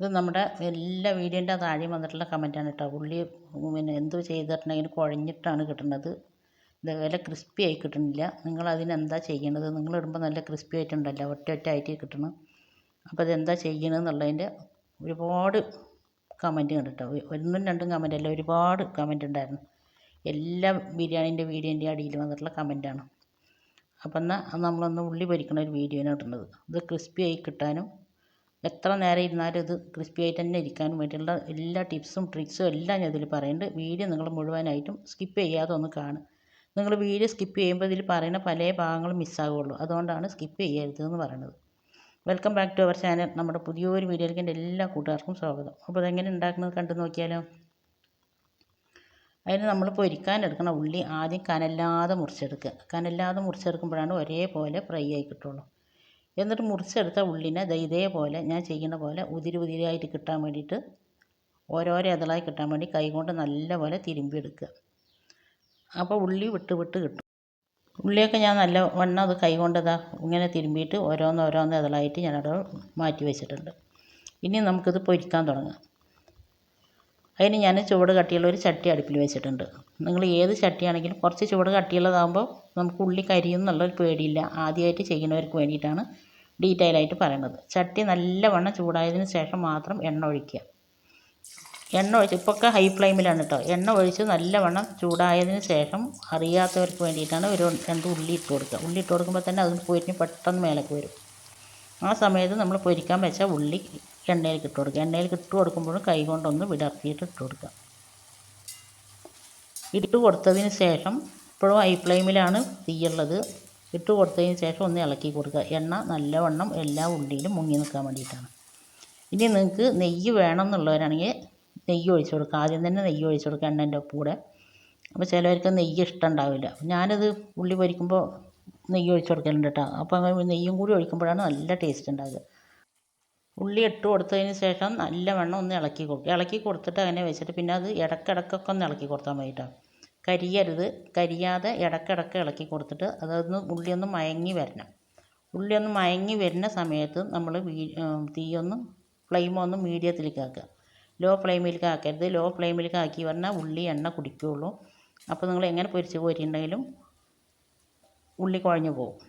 ഇത് നമ്മുടെ എല്ലാ വീഡിയോന്റെ താഴെയും വന്നിട്ടുള്ള കമന്റാണ് കേട്ടോ. ഉള്ളി പിന്നെ എന്ത് ചെയ്തിട്ടുണ്ടെങ്കിലും കുഴഞ്ഞിട്ടാണ് കിട്ടുന്നത്. ഇതേപോലെ ക്രിസ്പി ആയി കിട്ടുന്നില്ല. നിങ്ങൾ അതിനെന്താ ചെയ്യണത്? നിങ്ങൾ ഇടുമ്പോൾ നല്ല ക്രിസ്പി ആയിട്ടുണ്ടല്ലോ. ഒറ്റ ഒറ്റ ആയിട്ട് കിട്ടണം. അപ്പോൾ അതെന്താ ചെയ്യണമെന്നുള്ളതിന്റെ ഒരുപാട് കമന്റ് കണ്ടിട്ടോ ഒന്നും രണ്ടും കമന്റ് അല്ല ഒരുപാട് കമന്റ് ഉണ്ടായിരുന്നു. എല്ലാ ബിരിയാണീന്റെ വീഡിയോന്റെ അടിയിൽ വന്നിട്ടുള്ള കമന്റാണ് അപ്പം എന്നാൽ നമ്മളൊന്ന് ഉള്ളി പൊരിക്കണ ഒരു വീഡിയോയാണ് ഇടുന്നത്. ഇത് ക്രിസ്പി ആയി കിട്ടാനും എത്ര നേരം ഇരുന്നാലും ഇത് ക്രിസ്പി ആയിട്ട് തന്നെ ഇരിക്കാൻ വേണ്ടിയുള്ള എല്ലാ ടിപ്സും ട്രിക്സും എല്ലാം ഞാൻ ഇതിൽ പറയുന്നുണ്ട്. വീഡിയോ നിങ്ങൾ മുഴുവനായിട്ടും സ്കിപ്പ് ചെയ്യാതെ ഒന്ന് കാണുക. നിങ്ങൾ വീഡിയോ സ്കിപ്പ് ചെയ്യുമ്പോൾ ഇതിൽ പറയുന്ന പല ഭാഗങ്ങളും മിസ്സാകുള്ളൂ അതുകൊണ്ടാണ് സ്കിപ്പ് ചെയ്യരുത് എന്ന് പറയുന്നത്. Welcome back to our channel നമ്മുടെ പുതിയൊരു വീഡിയോയിലേക്ക് എന്റെ എല്ലാ കൂട്ടുകാർക്കും സ്വാഗതം. അപ്പോൾ അതെങ്ങനെ ഉണ്ടാക്കുന്നത് കണ്ടു നോക്കിയാലോ? അതിന് നമ്മൾ പൊരിക്കാൻ എടുക്കുന്ന ഉള്ളി ആദ്യം കനല്ലാതെ മുറിച്ചെടുക്കുക. കനല്ലാതെ മുറിച്ചെടുക്കുമ്പോഴാണ് ഒരേപോലെ ഫ്രൈ ആയി കിട്ടുള്ളൂ എന്നിട്ട് മുറിച്ചെടുത്ത ഉള്ളിനെ ദേ ഇതേപോലെ ഞാൻ ചെയ്യുന്ന പോലെ ഉതിരി ഉതിരിയായിട്ട് കിട്ടാൻ വേണ്ടിയിട്ട് ഓരോരോ ഇതളായി കിട്ടാൻ വേണ്ടി കൈകൊണ്ട് നല്ലപോലെ തിരുമ്പി എടുക്കുക അപ്പോൾ ഉള്ളി വിട്ട് വിട്ട് കിട്ടും. ഉള്ളിയൊക്കെ ഞാൻ നല്ല വണ്ണം അത് കൈകൊണ്ട് ഇതാ ഇങ്ങനെ തിരുമ്പിയിട്ട് ഓരോന്ന് ഓരോന്ന് ഇതളായിട്ട് ഞാനവിടെ മാറ്റി വെച്ചിട്ടുണ്ട്. ഇനി നമുക്കിത് പൊരിക്കാൻ തുടങ്ങാം. അതിന് ഞാൻ ചുവട് കട്ടിയുള്ള ഒരു ചട്ടി അടുപ്പിൽ വെച്ചിട്ടുണ്ട്. നിങ്ങൾ ഏത് ചട്ടിയാണെങ്കിലും കുറച്ച് ചുവട് കട്ടിയുള്ളതാകുമ്പോൾ നമുക്ക് ഉള്ളി കരിയും എന്നുള്ളൊരു പേടിയില്ല. ആദ്യമായിട്ട് ചെയ്യുന്നവർക്ക് വേണ്ടിയിട്ടാണ് ഡീറ്റെയിൽ ആയിട്ട് പറയുന്നത്. ചട്ടി നല്ലവണ്ണം ചൂടായതിന് ശേഷം മാത്രം എണ്ണ ഒഴിക്കുക. എണ്ണ ഒഴിച്ച് ഇപ്പൊക്കെ ഹൈ ഫ്ലെയിമിലാണ് കേട്ടോ എണ്ണ ഒഴിച്ച് നല്ലവണ്ണം ചൂടായതിന് ശേഷം അറിയാത്തവർക്ക് വേണ്ടിയിട്ടാണ് ഒരു രണ്ട് ഉള്ളി ഇട്ട് കൊടുക്കുക. ഉള്ളി ഇട്ട് കൊടുക്കുമ്പോൾ തന്നെ അതിന് പോയിട്ട് പെട്ടെന്ന് മേലേക്ക് വരും. ആ സമയത്ത് നമ്മൾ പൊരിക്കാൻ വെച്ച ഉള്ളി എണ്ണയിലേക്ക് ഇട്ട് കൊടുക്കുക. എണ്ണയിലേക്ക് ഇട്ട് കൊടുക്കുമ്പോഴും കൈ കൊണ്ടൊന്ന് വിടർത്തിയിട്ട് ഇട്ട് കൊടുക്കുക. ഇട്ട് കൊടുത്തതിന് ശേഷം ഇപ്പോഴും ഹൈ ഫ്ലെയിമിലാണ് തീയുള്ളത് ഇട്ട് കൊടുത്തതിന് ശേഷം ഒന്ന് ഇളക്കി കൊടുക്കുക. എണ്ണ നല്ലവണ്ണം എല്ലാ ഉള്ളിയിലും മുങ്ങി നിൽക്കാൻ വേണ്ടിയിട്ടാണ്. ഇനി നിങ്ങൾക്ക് നെയ്യ് വേണം എന്നുള്ളവരാണെങ്കിൽ നെയ്യ് ഒഴിച്ചു കൊടുക്കുക. ആദ്യം തന്നെ നെയ്യ് ഒഴിച്ചു കൊടുക്കുക എണ്ണേന്റെ കൂടെ അപ്പോൾ ചിലവർക്ക് നെയ്യ് ഇഷ്ടം ഉണ്ടാവില്ല. ഞാനത് ഉള്ളി പൊരിക്കുമ്പോൾ നെയ്യ് ഒഴിച്ച് കൊടുക്കലുണ്ട് കേട്ടോ. അപ്പോൾ നെയ്യും കൂടി ഒഴിക്കുമ്പോഴാണ് നല്ല ടേസ്റ്റ് ഉണ്ടാകുക ഉള്ളി ഇട്ട് കൊടുത്തതിന് ശേഷം നല്ലവണ്ണം ഒന്ന് ഇളക്കി കൊടുക്കുക. ഇളക്കി കൊടുത്തിട്ട് അങ്ങനെ വെച്ചിട്ട് പിന്നെ അത് ഇടക്കിടക്കൊക്കെ ഒന്ന് ഇളക്കി കൊടുത്താൽ മതി കേട്ടോ. കരിയരുത്. കരിയാതെ ഇടയ്ക്കിടയ്ക്ക് ഇളക്കി കൊടുത്തിട്ട് അതൊന്ന് ഉള്ളിയൊന്ന് മയങ്ങി വരണം. ഉള്ളിയൊന്ന് മയങ്ങി വരുന്ന സമയത്ത് നമ്മൾ തീയൊന്ന് ഫ്ലെയിം ഒന്ന് മീഡിയത്തിലേക്ക് ആക്കുക. ലോ ഫ്ലെയിമിലേക്ക് ആക്കരുത്. ലോ ഫ്ലെയിമിലേക്ക് ആക്കി പറഞ്ഞാൽ ഉള്ളി എണ്ണ കുടിക്കുകയുള്ളൂ. അപ്പോൾ നിങ്ങൾ എങ്ങനെ പൊരിച്ച് കോരിയിട്ടുണ്ടെങ്കിലും ഉള്ളി കുഴഞ്ഞു പോകും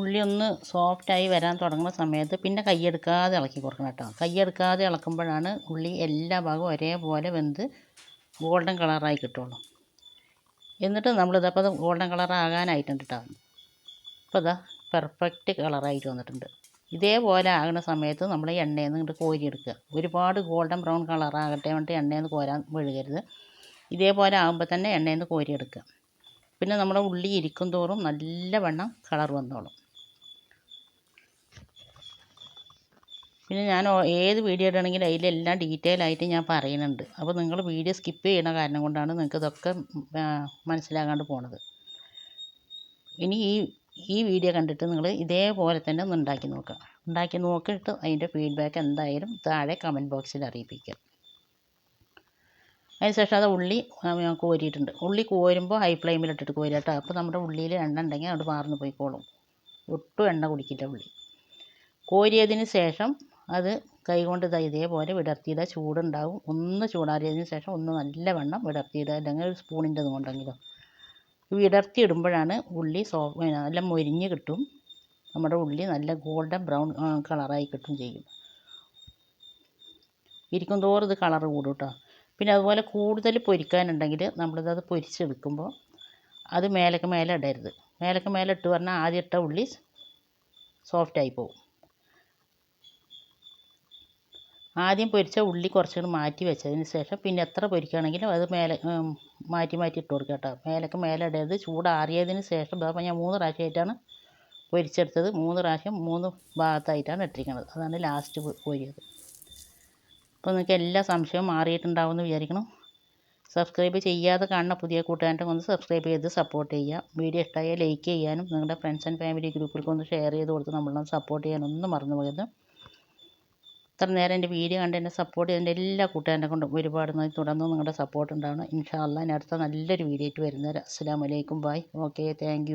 ഉള്ളി ഒന്ന് സോഫ്റ്റായി വരാൻ തുടങ്ങുന്ന സമയത്ത് പിന്നെ കൈയെടുക്കാതെ ഇളക്കി കൊടുക്കണം കേട്ടോ. കൈയെടുക്കാതെ ഇളക്കുമ്പോഴാണ് ഉള്ളി എല്ലാ ഭാഗവും ഒരേപോലെ വെന്ത് ഗോൾഡൻ കളറായി കിട്ടുള്ളൂ. എന്നിട്ട് നമ്മളിതപ്പോൾ അത് ഗോൾഡൻ കളർ ആകാനായിട്ടുണ്ട് കേട്ടോ. അപ്പോൾ ഇതാ പെർഫെക്റ്റ് കളറായിട്ട് വന്നിട്ടുണ്ട്. ഇതേപോലെ ആകുന്ന സമയത്ത് നമ്മൾ എണ്ണയിൽ നിന്ന് ഇങ്ങോട്ട് കോരിയെടുക്കുക. ഒരുപാട് ഗോൾഡൻ ബ്രൗൺ കളറാകട്ടെ വേണ്ടിയിട്ട് എണ്ണയിൽ നിന്ന് കോരാൻ വിഴുകരുത് ഇതേപോലെ ആകുമ്പോൾ തന്നെ എണ്ണയിൽ നിന്ന് കോരിയെടുക്കുക. പിന്നെ നമ്മുടെ ഉള്ളി ഇരിക്കും തോറും നല്ലവണ്ണം കളർ വന്നോളും. പിന്നെ ഞാൻ ഏത് വീഡിയോ ഇടണമെങ്കിലും അതിലെല്ലാം ഡീറ്റെയിൽ ആയിട്ട് ഞാൻ പറയുന്നുണ്ട്. അപ്പോൾ നിങ്ങൾ വീഡിയോ സ്കിപ്പ് ചെയ്യുന്ന കാരണം കൊണ്ടാണ് നിങ്ങൾക്ക് ഇതൊക്കെ മനസ്സിലാകാണ്ട് പോണത്. ഇനി ഈ ഈ വീഡിയോ കണ്ടിട്ട് നിങ്ങൾ ഇതേപോലെ തന്നെ ഒന്ന് ഉണ്ടാക്കി നോക്കുക. ഉണ്ടാക്കി നോക്കിയിട്ട് അതിന്റെ ഫീഡ്ബാക്ക് എന്തായാലും താഴെ കമന്റ് ബോക്സിൽ അറിയിപ്പിക്കുക അതിനുശേഷം അത് ഉള്ളി കോരിയിട്ടുണ്ട്. ഉള്ളി കോരുമ്പോൾ ഹൈ ഫ്ലെയിമിലിട്ടിട്ട് കോരുക കേട്ടോ. അപ്പോൾ നമ്മുടെ ഉള്ളിയിൽ എണ്ണ ഉണ്ടെങ്കിൽ അവിടെ മാറുന്നു പോയിക്കോളും. ഒട്ടും എണ്ണ കുടിക്കില്ല ഉള്ളി. കോരിയതിന് ശേഷം അത് കൈകൊണ്ട് ഇതാ ഇതേപോലെ വിടർത്തിയിടുക ചൂടുണ്ടാവും. ഒന്ന് ചൂടാറിയതിന് ശേഷം ഒന്ന് നല്ല വെണ്ണം വിടർത്തിയിടുക അല്ലെങ്കിൽ ഒരു സ്പൂണിന്റെ കൊണ്ടെങ്കിലോ വിടർത്തി ഇടുമ്പോഴാണ് ഉള്ളി സോ നല്ല മൊരിഞ്ഞ് കിട്ടും. നമ്മുടെ ഉള്ളി നല്ല ഗോൾഡൻ ബ്രൗൺ കളറായി കിട്ടും ചെയ്യും. ഇരിക്കും തോറും ഇത് കളർ കൂടും കേട്ടോ. പിന്നെ അതുപോലെ കൂടുതൽ പൊരിക്കാനുണ്ടെങ്കിൽ നമ്മളിതത് പൊരിച്ചെടുക്കുമ്പോൾ അത് മേലേക്ക് മേലെ ഇടരുത്. മേലേക്ക് മേലെ ഇട്ട് പറഞ്ഞാൽ ആദ്യം ഇട്ട ഉള്ളി സോഫ്റ്റായി പോകും. ആദ്യം പൊരിച്ച ഉള്ളി കുറച്ചുകൂടി മാറ്റി വെച്ചതിന് ശേഷം പിന്നെ എത്ര പൊരിക്കുകയാണെങ്കിലും അത് മേലെ മാറ്റി മാറ്റി ഇട്ട് കൊടുക്കുക കേട്ടോ. മേലേക്ക് മേലെ ഇടരുത്. ചൂടാറിയതിന് ശേഷം അപ്പോൾ ഞാൻ മൂന്ന് പ്രാവശ്യമായിട്ടാണ് പൊരിച്ചെടുത്തത്. മൂന്ന് പ്രാവശ്യം മൂന്ന് ഭാഗത്തായിട്ടാണ് ഇട്ടിരിക്കുന്നത്. അതാണ് ലാസ്റ്റ് കോരിയത് അപ്പോൾ നിങ്ങൾക്ക് എല്ലാ സംശയവും മാറിയിട്ടുണ്ടാവുമെന്ന് വിചാരിക്കണം സബ്സ്ക്രൈബ് ചെയ്യാതെ കാണുന്ന പുതിയ കൂട്ടുകാരുടെ ഒന്ന് സബ്സ്ക്രൈബ് ചെയ്ത് സപ്പോർട്ട് ചെയ്യുക. വീഡിയോ ഇഷ്ടമായാൽ ലൈക്ക് ചെയ്യാനും നിങ്ങളുടെ ഫ്രണ്ട്സ് ആൻഡ് ഫാമിലി ഗ്രൂപ്പുകൾക്ക് ഒന്ന് ഷെയർ ചെയ്ത് കൊടുത്ത് നമ്മളൊന്ന് സപ്പോർട്ട് ചെയ്യാനൊന്നും മറന്നു പോകരുത്. ഇത്ര നേരം എന്റെ വീഡിയോ കണ്ട് എന്നെ സപ്പോർട്ട് ചെയ്യുന്ന എല്ലാ കൂട്ടുകാരെ കൊണ്ടും ഒരുപാട് നന്ദി. തുടർന്ന് നിങ്ങളുടെ സപ്പോർട്ട് ഉണ്ടാവണം. ഇൻഷാ അള്ളാ ഇനി അടുത്ത നല്ലൊരു വീഡിയോ ആയിട്ട് വരുന്നവരെ. അസ്സാം വലൈക്കും ബായ് ഓക്കെ താങ്ക്